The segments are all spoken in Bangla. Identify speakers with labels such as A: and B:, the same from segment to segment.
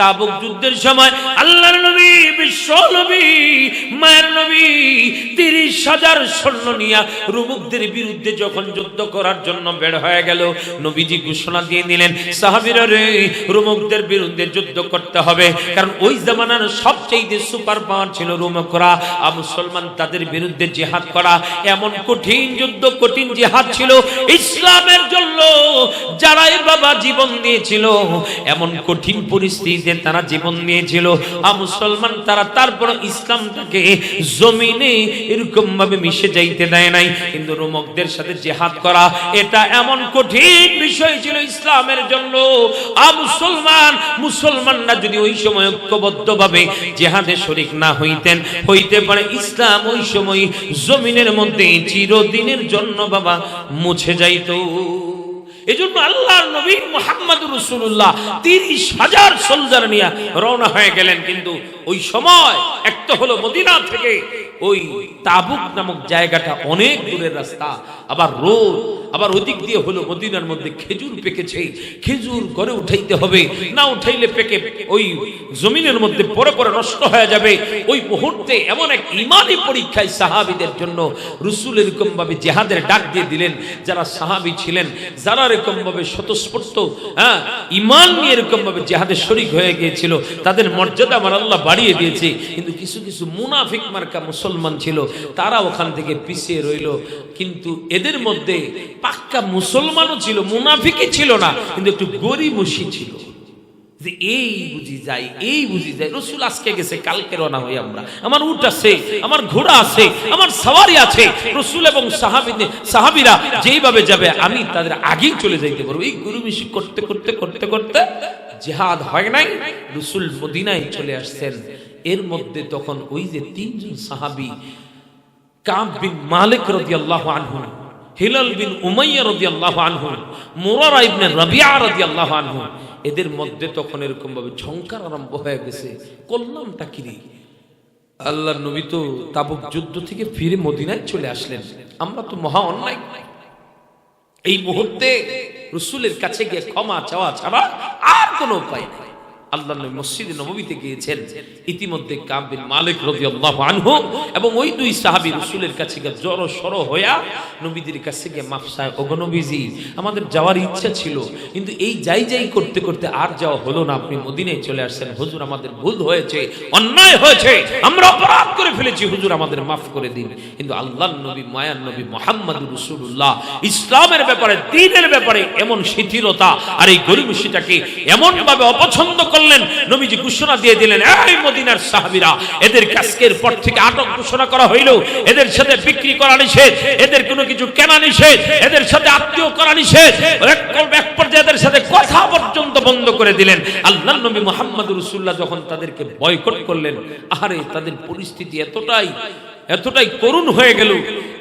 A: তাবুক যুদ্ধের সময় আল্লাহর নবী, বিশ্ব নবী, মায়ের নবী তিরিশ হাজার সৈন্য নিয়ে রুমুকদের বিরুদ্ধে যখন যুদ্ধ করার জন্য বের হয়ে গেল, নবীজি ঘোষণা দিয়ে দিলেন সাহাবিরা রুমুকদের বিরুদ্ধে যুদ্ধ করতে হবে। কারণ ওই জামানার সবচেয়ে সুপার পাওয়ার ছিল রুমকরা, আর মুসলমান তাদের বিরুদ্ধে জেহাদ করা। এমন কঠিন যুদ্ধ, কঠিন জেহাদ ছিল ইসলামের জন্য, যারাই বাবা জীবন দিয়েছিল, এমন কঠিন পরিস্থিতিতে তারা জীবন দিয়েছিল আর মুসলমান তারা তারপর ইসলামটাকে জমিনে এরকম ভাবে মিশে যাইতে দেয় নাই। কিন্তু রোমকদের সাথে জেহাদ করা, এটা এমন কঠিন বিষয় ছিল ইসলামের জন্য। আ মুসলমান, মুসলমানরা যদি ওই সময় ঐক্যবদ্ধ ভাবে জেহাদে শরিক না হইতেন, হইতে পারে ইসলাম ওই সময় জমিনের মধ্যে চিরদিনের জন্য বাবা মুছে যাইতো। এজন্য আল্লাহর নবী মোহাম্মদ রসুল্লাহ তিরিশ হাজার সোলজার নিয়ে রওনা হয়ে গেলেন। কিন্তু ওই সময় একটা হলো মদিনা থেকে, ওই তাবুক নামক জায়গাটা অনেক দূরের রাস্তা। আবার রোদ, আবার ওদিক দিয়ে হলো মদিনার মধ্যে খেজুর পেকেছে। খেজুর ঘরে উঠাইতে হবে। না উঠাইলে পেকে ওই জমিনের মধ্যে পরে পরে নষ্ট হয়ে যাবে। ওই মুহূর্তে এমন এক ইমানি পরীক্ষায় সাহাবিদের জন্য রসুল এরকম ভাবে জেহাদের ডাক দিয়ে দিলেন। যারা সাহাবি ছিলেন, যারা এরকম ভাবে স্বতঃস্ফূর্ত হ্যাঁ ইমান নিয়ে এরকম ভাবে জেহাদের শরিক হয়ে গিয়েছিল, তাদের মর্যাদা আমার আল্লাহ বাড়িয়ে দিয়েছে কিন্তু কিছু কিছু মুনাফিক মার্কা মুসলমান ছিল, তারা ওখান থেকে পিছিয়ে রইল। কিন্তু এদের মধ্যে পাক্কা মুসলমানও ছিল, মুনাফিকই ছিল না, কিন্তু একটু গরিমসি ছিল। যে এই বুঝি যাই, এই বুঝি যাই। রসুল আজকে গেছে, কালকে রওনা হই আমরা। আমার উট আছে, আমার ঘোড়া আছে, আমার সওয়ারি আছে। রসুল এবং সাহাবিনে সাহাবিরা যেইভাবে যাবে, আমি তাদের আগেই চলে যাইতে পারব। এই গুরুমিশি করতে করতে করতে করতে জেহাদ হয় নাই, রসুল মদিনায় চলে আসছেন। এর মধ্যে তখন ওই যে তিনজন সাহাবি, কাব বিন মালিক রাদিয়াল্লাহু আনহু, হিলাল বিন উমাইয়া রাদিয়াল্লাহু আনহু, মুরারা ইবনে রাবিয়া রাদিয়াল্লাহু আনহু এদের মধ্যে তখন এরকম ভাবে ঝংকার আরম্ভ হয়ে গেছে। করলামটা কিরি আল্লাহ নবী তো তাবুক যুদ্ধ থেকে ফিরে মদিনায় চলে আসলেন। আমরা তো মহা অন্যায়। এই মুহূর্তে রসুলের কাছে গিয়ে ক্ষমা চাওয়া ছাড়া আর কোনো উপায় নাই। আল্লাহ মসজিদে নবমীতে গিয়েছেন। ইতিমধ্যে কাবিন মালিক রাদিয়াল্লাহু আনহু এবং ওই দুই সাহাবী রাসূলের কাছে গিয়ে জড় সড় হইয়া নবীদের কাছে গিয়ে মাফ চায়, ওগো নবীজি, আমাদের যাওয়ার ইচ্ছা ছিল, কিন্তু এই যাই যাই করতে করতে আর যাওয়া হলো না। আপনি মদিনায় চলে আসছেন। হুজুর, আমাদের ভুল হয়েছে, অন্যায় হয়েছে। আমরা অপরাধ করে ফেলেছি, হুজুর আমাদের মাফ করে দিন। কিন্তু আল্লাহর নবী, মায়ার নবী মোহাম্মদ রসুল্লাহ ইসলামের ব্যাপারে দিনের ব্যাপারে এমন শিথিলতা আর এই গরিবসিটাকে এমন ভাবে অপছন্দ করলেন, নবীজি ঘোষণা দিয়ে দিলেন, এই মদিনার সাহাবীরা, এদের কাজকের পর থেকে আটক ঘোষণা করা হইল, এদের সাথে বিক্রি করা নিষেধ, এদের কোনো কিছু কেনা নিষেধ, এদের সাথে আত্মীয় করা নিষেধ। এক- পর্যায়ে এদের সাথে কথা পর্যন্ত বন্ধ করে দিলেন। আল্লাহ নবী মোহাম্মদ রসুল্লাহ যখন তাদেরকে বয়কট করলেন আরে তাদের পরিস্থিতি এতটাই এতটাই করুণ হয়ে গেল,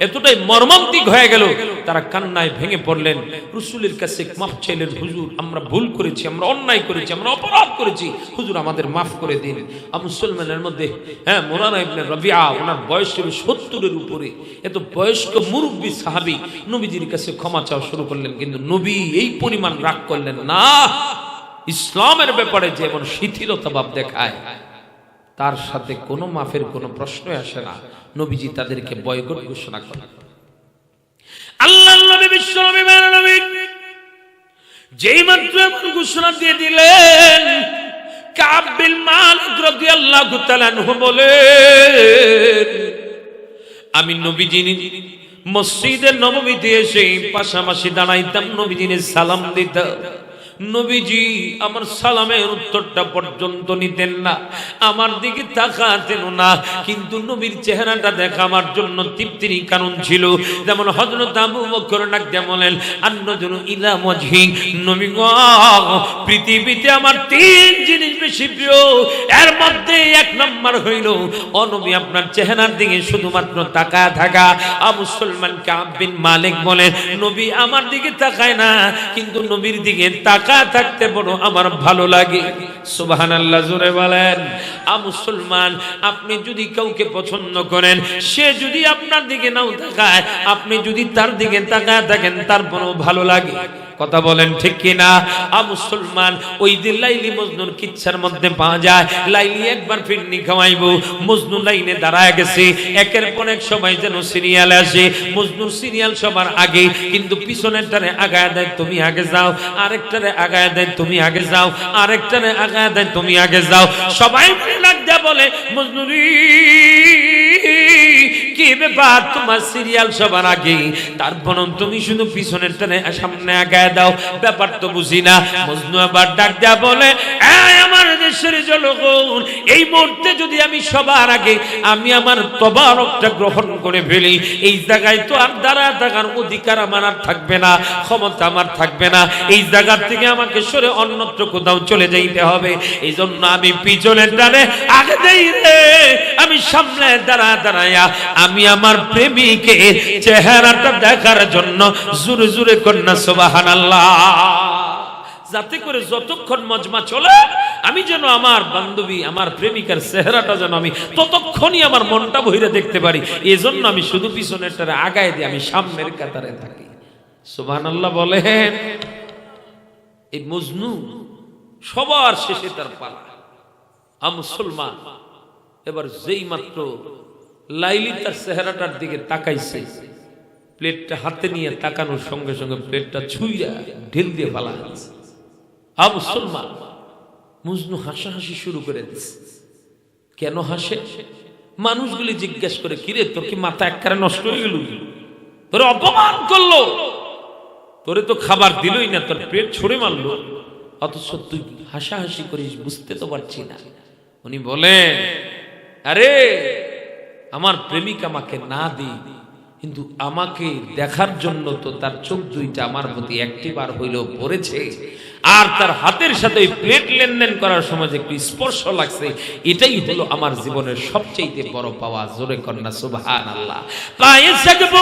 A: এতটাই মর্মান্তিক হয়ে গেল, তারা কান্নায় ভেঙে পড়লেন। রসুলের কাছে মাফ চাইলেন, হুজুর, আমরা ভুল করেছি, আমরা অন্যায় করেছি, আমরা অপরাধ করেছি। হুজুর, আমাদের মাফ করে দিন। মুসলমানের মধ্যে হ্যাঁ মোরানা ইবনে রবিয়া ওনার বয়স ছিল সত্তরের উপরে। এত বয়স্ক মুরব্বী সাহাবি নবীজির কাছে ক্ষমা চাওয়া শুরু করলেন, কিন্তু নবী এই পরিমাণ রাগ করলেন না। ইসলামের ব্যাপারে যেমন শিথিলতা ভাব দেখায় তার সাথে কোনো মাফের কোনো প্রশ্ন আসে না। নবীজি তাদেরকে বয়কট ঘোষণা করেন। আল্লাহ নবী, বিশ্ব নবী নবী, যেই মাত্র এমন ঘোষণা দিয়ে দিলেন, কাব বিল মালিক রাদিয়াল্লাহু তাআলা বলেন, আমি নবীজি মসজিদের নবমীতে এসে পাশাপাশি দাঁড়াইতাম নবীজিনের সালাম দিতাম। নবীজি, আমার সালামের উত্তরটা পর্যন্ত নিতেন না। আমার দিকে তাকাতেন না, কিন্তু নবীর চেহারাটা দেখা আমার জন্য তৃপ্তির কারণ ছিল। যেমন হজরত আবু বকর নাক বলেন আন্নজন ইলা মজহি নবী পৃথিবীতে আমার তিন জিনিস বেশি প্রিয়। এর মধ্যে এক নম্বর হইল আপনার চেহারার দিকে শুধুমাত্র তাকায় থাকা। আবু সুলমান কাব মালিক বলেন, নবী আমার দিকে তাকায় না, কিন্তু নবীর দিকে তাকা থাকতে বড় আমার ভালো লাগে। সুবহানাল্লাহ, জোরে বলেন। আ মুসলমান আপনি যদি কাউকে পছন্দ করেন, সে যদি আপনার দিকে নাও তাকায়, আপনি যদি তার দিকে তাকায় থাকেন তারপরেও ভালো লাগে। কথা বলেন ঠিক কিনা? আ মুসলমান, ওই দিন লাইলি মজনুর কিচ্ছার মধ্যে পাওয়া যায়। লাইলি একবার ফিরনি খাওয়াইবো মজনু লাইনে দাঁড়ায় গেছে। একের পর এক সবাই যেন সিরিয়াল আসে। মজনুর সিরিয়াল সবার আগে, কিন্তু পিছনেরটারে আগায় দেয়, তুমি আগে যাও। আরেকটারে আগায় দেয়, তুমি আগে যাও। আরেকটারে আগায় দেয়, তুমি আগে যাও। সবাই লাগ বলে, মজনুরি কি ব্যাপার? তোমার সিরিয়াল সবার আগে তারপর তুমি শুধু পিছনের টানে সামনে আগায় দাও। ব্যাপার তো বুঝি না। মজনু আবার ডাক দেয়া বলে, "এই আমার দেশের জনগণ, এই মুহূর্তে যদি আমি সবার আগে, আমি আমার তবারকটা গ্রহণ করে ফেলি, এই জায়গায় তো আর থাকার অধিকার আমার আর থাকবে না, ক্ষমতা আমার থাকবে না। এই জায়গার থেকে আমাকে সরে অন্যত্র কোথাও চলে যাইতে হবে। এই জন্য আমি পিছনের টানে আগে দেই রে, আমি সামনে দাঁড়া দাঁড়াইয়া আমি আমার প্রেমিকের চেহারাটা দেখার জন্য জোরে জোরে কন্যা সোবাহান যাতে করে যতক্ষণ মজমা চলে, আমি যেন আমার বান্ধবী, আমার প্রেমিকার চেহারাটা যেন আমি ততক্ষণই আমার মনটা বহিরে দেখতে পারি। এজন্য আমি শুধু পিছনেরটারে আগায় দিই, আমি সামনের কাতারে থাকি। সোবাহান আল্লাহ বলেন, এই মজনু সবার শেষে তার পালা। আ মুসলমান, এবার যেই মাত্র লাইলি তার চেহারাটার দিকে তাকাইছে। প্লেটটা হাতে নিয়ে তাকানোর সঙ্গে সঙ্গে প্লেটটা ছুইয়া ঢেল দিয়ে পালা গেছে আ মুসলমান, মুজনু হাসাহাসি শুরু করে দিছে। কেন হাসে? মানুষগুলি জিজ্ঞেস করে, কিরে, তোর কি মাথা একবারে নষ্ট হয়ে গেল তোর অপমান করল? তোরে তো খাবার দিলই না, তোর পেট ছড়ে মারলো। অথচ তুই হাসাহাসি করিস, বুঝতে তো পারছি না। উনি বলেন, আরে আমার প্রেমিক আমাকে না দি কিন্তু আমাকে দেখার জন্য তো তার চোখ দুইটা আমার প্রতি একটি বার হইলেও পড়েছে। আর তার হাতের সাথে প্লেট লেনদেন করার সময় যে একটু স্পর্শ লাগছে, এটাই হলো আমার জীবনের সবচেয়ে বড় পাওয়া, জোরে কন্যা সুবহান আল্লাহ পায়ে সাজবো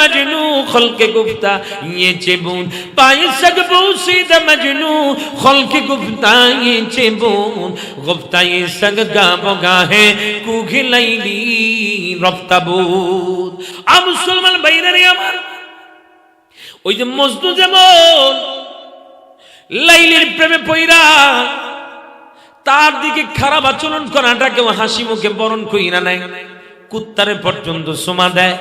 A: মজনু, খলকে গুপ্তা ইয়ে চেবুন। পায়ে সাজবো মজনু, খলকে গুপ্তা ইয়ে চেবুন। গুপ্তা ইয়ে সগ গাবো গাহে কুঘিলাইলি রপ্তাবুদ আ মুসলমান বাইরে আমার, ওই যে মজনু যেমন লাইলির প্রেমে পইরা তার দিকে খারাপ আচরণ করাটা কেউ হাসি মুখে বরণ কইরা নাই কুত্তারে পর্যন্ত সোমা দেয়।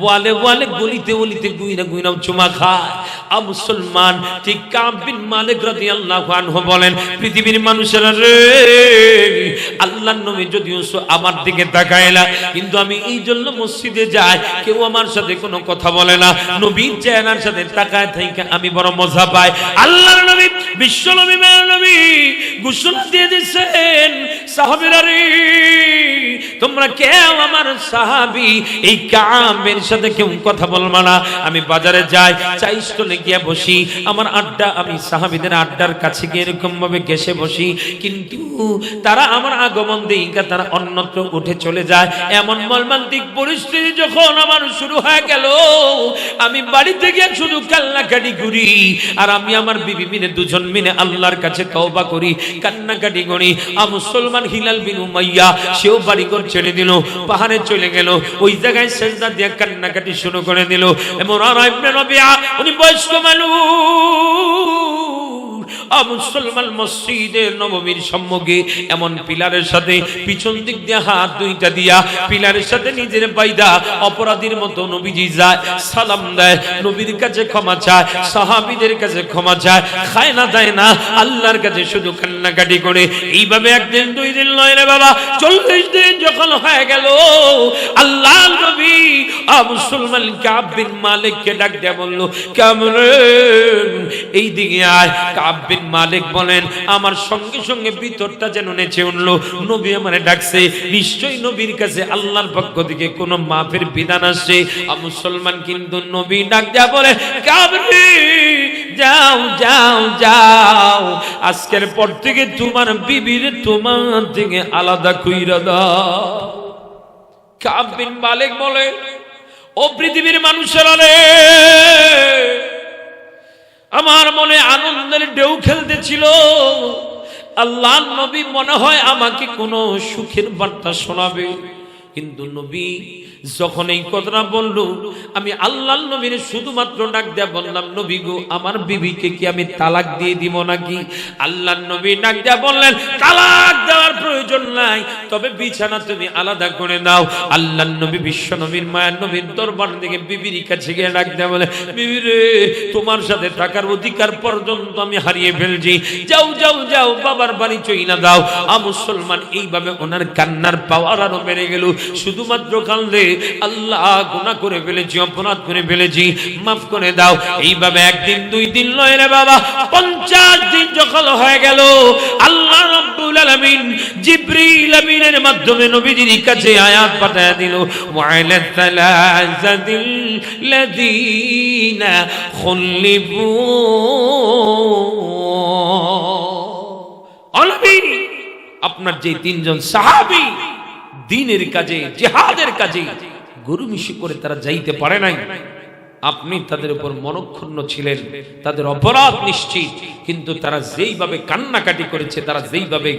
A: ওয়ালে ওয়ালে গলিতে গলিতে গুইনা গুইনাও চুমা খায়। আ মুসলমান ঠিক কাব বিন মালিক রাদিয়াল্লাহু আনহু বলেন, পৃথিবীর মানুষেরা রে, আল্লাহর নবী যদিও আমার দিকে তাকায়লা কিন্তু আমি এই জন্য মসজিদে যাই, কেউ আমার সাথে কোনো কথা বলে না। নবীর চেহারার সাথে তাকায় থেকে আমি বড় মজা পাই। আল্লাহর নবী, বিশ্ব নবী, মেয়ের নবী, ঘোষণা দিয়ে দিচ্ছেন সাহাবীরা রে তোমরা কেউ আমার সাহাবি, এই কামের সাথে কেউ কথা বলবা না। আমি বাজারে যাই, চাই স্টলে গিয়ে বসি। আমার আড্ডা, আমি সাহাবিদের আড্ডার কাছে গিয়ে এরকম ভাবে গেসে বসি। কিন্তু তারা আমার আগমন দিকে তারা অন্যত্র উঠে চলে যায়। এমন মর্মান্তিক পরিস্থিতি যখন আমার শুরু হয়ে গেল, আমি বাড়িতে গিয়ে শুধু কান্নাকাটি করি। আর আমি আমার বিবি মিনে দুজন মিনে আল্লাহর কাছে তওবা করি, কান্নাকাটি করি। আ মুসলমান হিলাল বিন উমাইয়া, সেও বাড়ি ঘর ছেড়ে দিল, পাহাড়ে চলে গেল, ওই জায়গায় সেজদা দিয়ে কান্নাকাটি শুরু করে দিল। এমন আর উনি বয়স্ক মানুষ। মুসলমান মসজিদের নবমীর সম্মুখে এমন পিলারের সাথে পিছন দিক দিয়ে হাত দুইটা দিয়া পিলারের সাথে নিজের বাইদা অপরাধীর মতো নবীজি যায়, সালাম দেয়, নবীর কাছে ক্ষমা চায়, সাহাবীদের কাছে ক্ষমা চায়, খায় না, দেয় না, আল্লাহর কাছে শুধু কান্নাকাটি করে। এইভাবে একদিন, দুই দিন নয় রে বাবা, চল্লিশ দিন যখন হয়ে গেল আল্লাহ নবী মুসলমান কাব বিন মালিককে ডাক দেয়া বলল, কেমন? এই দিকে আয়। কাব বিন মালিক বলেন, আমার সঙ্গে সঙ্গে ভিতরটা যেন নেচে উঠল। নবী আমারে ডাকছে, নিশ্চয়ই নবীর কাছে আল্লাহর পক্ষ থেকে কোনো মাফের বিধান আসছে আ মুসলমান কিন্তু নবী ডাক দেয়া বলে কাব রে যাও যাও যাও। আজকের পর থেকে তোমার বিবির তোমার থেকে আলাদা কইরা দাও। কাব বিন মালিক বলে, ও পৃথিবীর মানুষের রে আমার মনে আনন্দের ঢেউ খেলতেছিল। আল্লাহ নবী মনে হয় আমাকে কোনো সুখের বার্তা শোনাবে। কিন্তু নবী, যখন এই কথাটা বলল, আমি আল্লাহ নবীর শুধুমাত্র ডাক দেয়া বললাম, নবী গো, আমার বিবিকে কি আমি তালাক দিয়ে দিব নাকি? আল্লাহ নবী ডাক দেয়া বললেন, তালাক দেওয়ার প্রয়োজন নাই, তবে বিছানা তুমি আলাদা করে দাও আল্লাহ নবী বিশ্ব নবীর মায়ের নবীর দরবার থেকে বিবির কাছে গিয়ে ডাক দেয়া বলে, বিবি রে, তোমার সাথে থাকার অধিকার পর্যন্ত আমি হারিয়ে ফেলছি। যাও যাও যাও, বাবার বাড়ি চইনা দাও। আ মুসলমান এইভাবে ওনার কান্নার পাওয়ার আরও বেড়ে গেল। শুধুমাত্র কান্দে আল্লাহ গুনাহ করে ফেলেছি, অপরাধ করে ফেলেছি, মাফ করে দাও। এইভাবে একদিন, দুই দিন নয় রে বাবা, পঞ্চাশ দিন যখন হয়ে গেল, আল্লাহ রব্বুল জিবরিল আমিনের মাধ্যমে নবীজির কাছে আয়াত পাঠায় দিল আপনার যে তিনজন সাহাবী দিনের কাজে, জিহাদের কাজে গরু মিশি করে তারা যাইতে পারে নাই। আপনি তাদের উপর মনক্ষুণ্ণ ছিলেন, তাদের অপরাধ নিশ্চিত, কিন্তু তারা যেইভাবে কান্নাকাটি করেছে, তারা যেইভাবে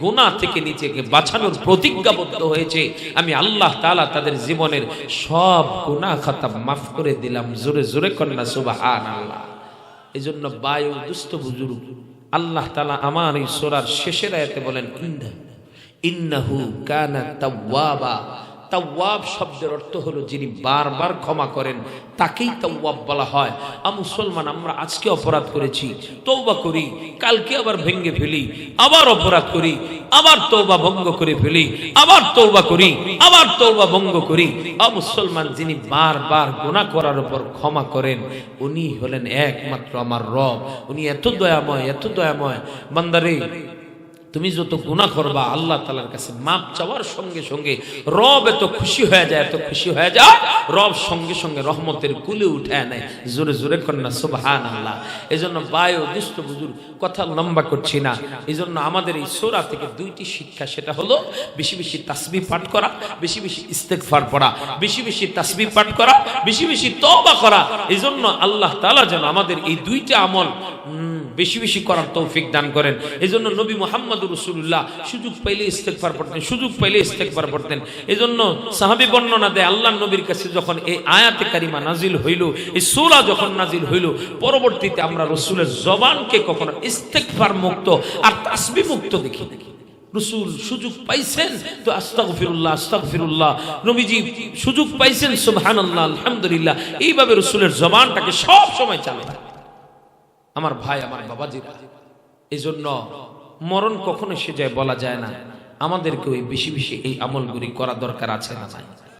A: গোনা থেকে নিজেকে বাঁচানোর প্রতিজ্ঞাবদ্ধ হয়েছে, আমি আল্লাহ তাআলা তাদের জীবনের সব গুনাহ খাতা মাফ করে দিলাম, জোরে জোরে কন্যা সুবহান আল্লাহ এই জন্য বায়ু দুস্থ বুজুর্গ, আল্লাহ তালা আমার এই সোরার শেষের আয়াতে বলেন ইন্না ইন্নাহু কানা তাওয়াবা। তাওয়াব শব্দের অর্থ হলো যিনি বারবার ক্ষমা করেন, তাকেই তাওয়াব বলা হয়। আ মুসলমান, আমরা আজকে অপরাধ করেছি তৌবা করি, কালকে আবার ভেঙ্গে ফেলি, আবার অপরাধ করি, আবার তৌবা ভঙ্গ করে ফেলি, আবার তৌবা করি, আবার তৌবা ভঙ্গ করি। আ মুসলমান, যিনি বারবার গুনাহ করার উপর ক্ষমা করেন, উনি হলেন একমাত্র আমার রব। উনি এত দয়াময় এত দয়াময়। বান্দারে তুমি যত গুণা করবা, আল্লাহ তালার কাছে মাপ চাওয়ার সঙ্গে সঙ্গে রব এত খুশি হয়ে যায়, এত খুশি হয়ে যায়, রব সঙ্গে সঙ্গে রহমতের কুলে উঠে নেয়। জোরে জোরে কন্যা সুবহান আল্লাহ এই জন্য বায়ু দুষ্ট বুজুর কথা লম্বা করছি না। এই জন্য আমাদের এই সোরা থেকে দুইটি শিক্ষা, সেটা হলো বেশি বেশি তাসবি পাঠ করা, বেশি বেশি ইস্তেকফার পড়া, বেশি বেশি তাসবি পাঠ করা, বেশি বেশি তওবা করা। এই জন্য আল্লাহ তালা যেন আমাদের এই দুইটা আমল বেশি বেশি করার তৌফিক দান করেন। এই জন্য নবী মোহাম্মদ রসুল্লাহ, সুযোগ পাইলে ইস্তেকবার পড়তেন, সুযোগ পাইলে ইস্তেকবার পড়তেন। এই জন্য সাহাবি বর্ণনা দেয় আল্লাহ নবীর কাছে যখন এই আয়াতে কারিমা নাজিল হইল, এই সুরা যখন নাজিল হইল, পরবর্তীতে আমরা রসুলের জবানকে কখনো ইস্তেকবার মুক্ত আর তাসবি মুক্ত দেখি রসুল সুযোগ পাইছেন তো আস্তাগফিরুল্লাহ আস্তাগফিরুল্লাহ। নবীজি সুযোগ পাইছেন আলহামদুলিল্লাহ। এইভাবে রসুলের জবানটাকে সব সময় আমার ভাই, আমার বাবাজিরা এই জন্য মরণ কখনো সে যায় বলা যায় না। আমাদেরকে ওই বেশি বেশি এই আমলগুলি করা দরকার আছে না নাই